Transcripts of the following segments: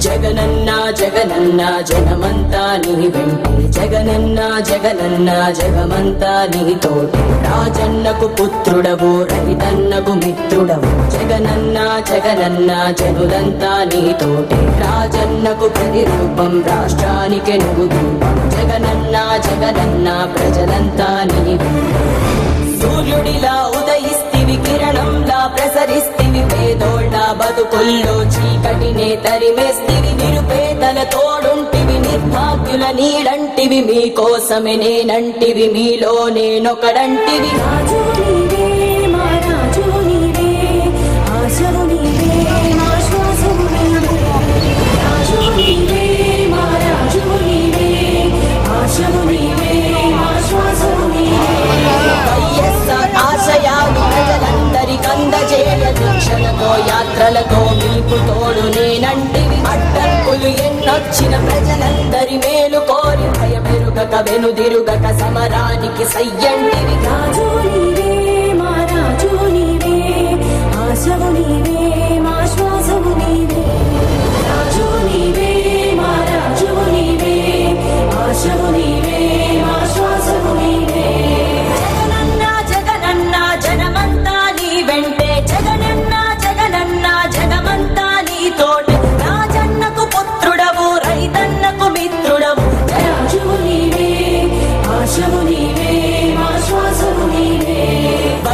జగనన్న జగమంతా నీ వెంటే. జగనన్న జగనన్న జగమంతా నీ తోటే. రాజన్నకు పుత్రుడవు రైతన్నకు మిత్రుడవు. జగనన్న జగనన్న జనులంతా నీ తోటే. రాజన్నకు ప్రతిరూపం రాష్ట్రానికి నువ్వు జగనన్న జగనన్న ప్రజలంతా నీ సూర్యుడిలా ఉదయిస్తివి కిరణంలా ప్రసరిస్తివి పేదోళ్ళ బతుకుల్లో చీకటినే తరిమేస్తివి నిరుపేదల తోడుంటివి నిర్భాగ్యుల నీడంటివి మీకోసమే నేనంటివి మీలో నేనొకడంటివి. రాజు ఆశయాలు ప్రజలందరికందజేయ దీక్షలతో యాత్రలతో మీకు తోడు అడ్డంకులు ఎన్నొచ్చిన ప్రజలందరి మేలు కోరి భయమెరుగక వెనుదిరుగక సమరానికి సయ్యంటివి రాజు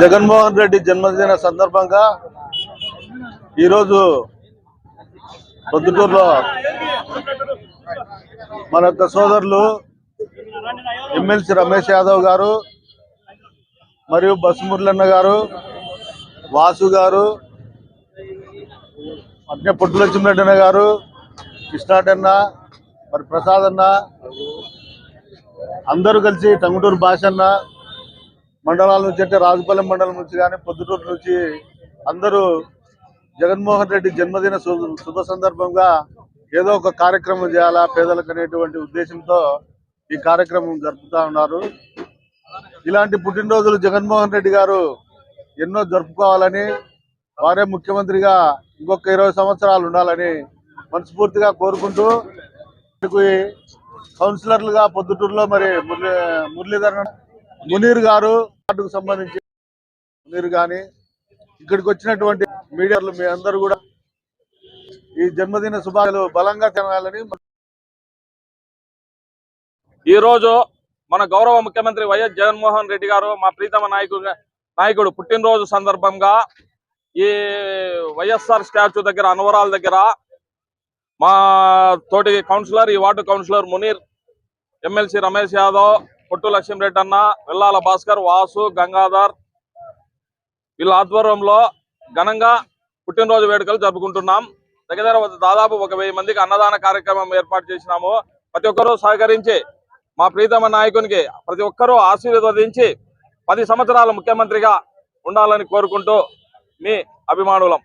జగన్మోహన్ రెడ్డి జన్మదిన సందర్భంగా ఈరోజు పొద్దుటూరులో మన యొక్క సోదరులు ఎమ్మెల్సీ రమేష్ యాదవ్ గారు మరియు బసు మురళన్న గారు వాసు గారు అట్నే పొట్టు గారు కృష్ణాటన్న మరి ప్రసాద్ అన్న అందరూ కలిసి టంగుటూరు భాషన్న మండలాల నుంచి అంటే రాజుపాలెం మండలం నుంచి కానీ పొద్దుటూరు నుంచి అందరూ జగన్మోహన్ రెడ్డి జన్మదిన శుభ సందర్భంగా ఏదో ఒక కార్యక్రమం చేయాలా పేదలకు అనేటువంటి ఉద్దేశంతో ఈ కార్యక్రమం జరుపుతా ఉన్నారు. ఇలాంటి పుట్టినరోజులు జగన్మోహన్ రెడ్డి గారు ఎన్నో జరుపుకోవాలని వారే ముఖ్యమంత్రిగా ఇంకొక ఇరవై సంవత్సరాలు ఉండాలని మనస్ఫూర్తిగా కోరుకుంటూ కౌన్సిలర్లుగా పొద్దుటూరులో మరి మురళీ మురళీధరణ మునీర్ గారు వార్డుకు సంబంధించి మునీర్ గాని ఇక్కడికి వచ్చినటువంటి మీడియాలు మీ అందరూ కూడా ఈ జన్మదిన శుభాలు బలంగా తినాలని ఈ రోజు మన గౌరవ ముఖ్యమంత్రి వైఎస్ జగన్మోహన్ రెడ్డి గారు మా ప్రీతమ నాయకుడు నాయకుడు పుట్టినరోజు సందర్భంగా ఈ వైఎస్ఆర్ స్టాచ్యూ దగ్గర అనవరాల దగ్గర మా తోటి కౌన్సిలర్ ఈ ward councillor Munir MLC Ramesh Yadav Pottu Lakshmireddy అన్న వెల్లాల భాస్కర్ వాసు గంగాధర్ వీళ్ళ ఆధ్వర్యంలో ఘనంగా పుట్టినరోజు వేడుకలు జరుపుకుంటున్నాం. దగ్గర దగ్గర దాదాపు ఒక వెయ్యి మందికి అన్నదాన కార్యక్రమం ఏర్పాటు చేసినాము. ప్రతి ఒక్కరూ సహకరించి మా ప్రీతమ నాయకునికి ప్రతి ఒక్కరూ ఆశీర్వదించి పది సంవత్సరాల ముఖ్యమంత్రిగా ఉండాలని కోరుకుంటూ మీ అభిమానులం.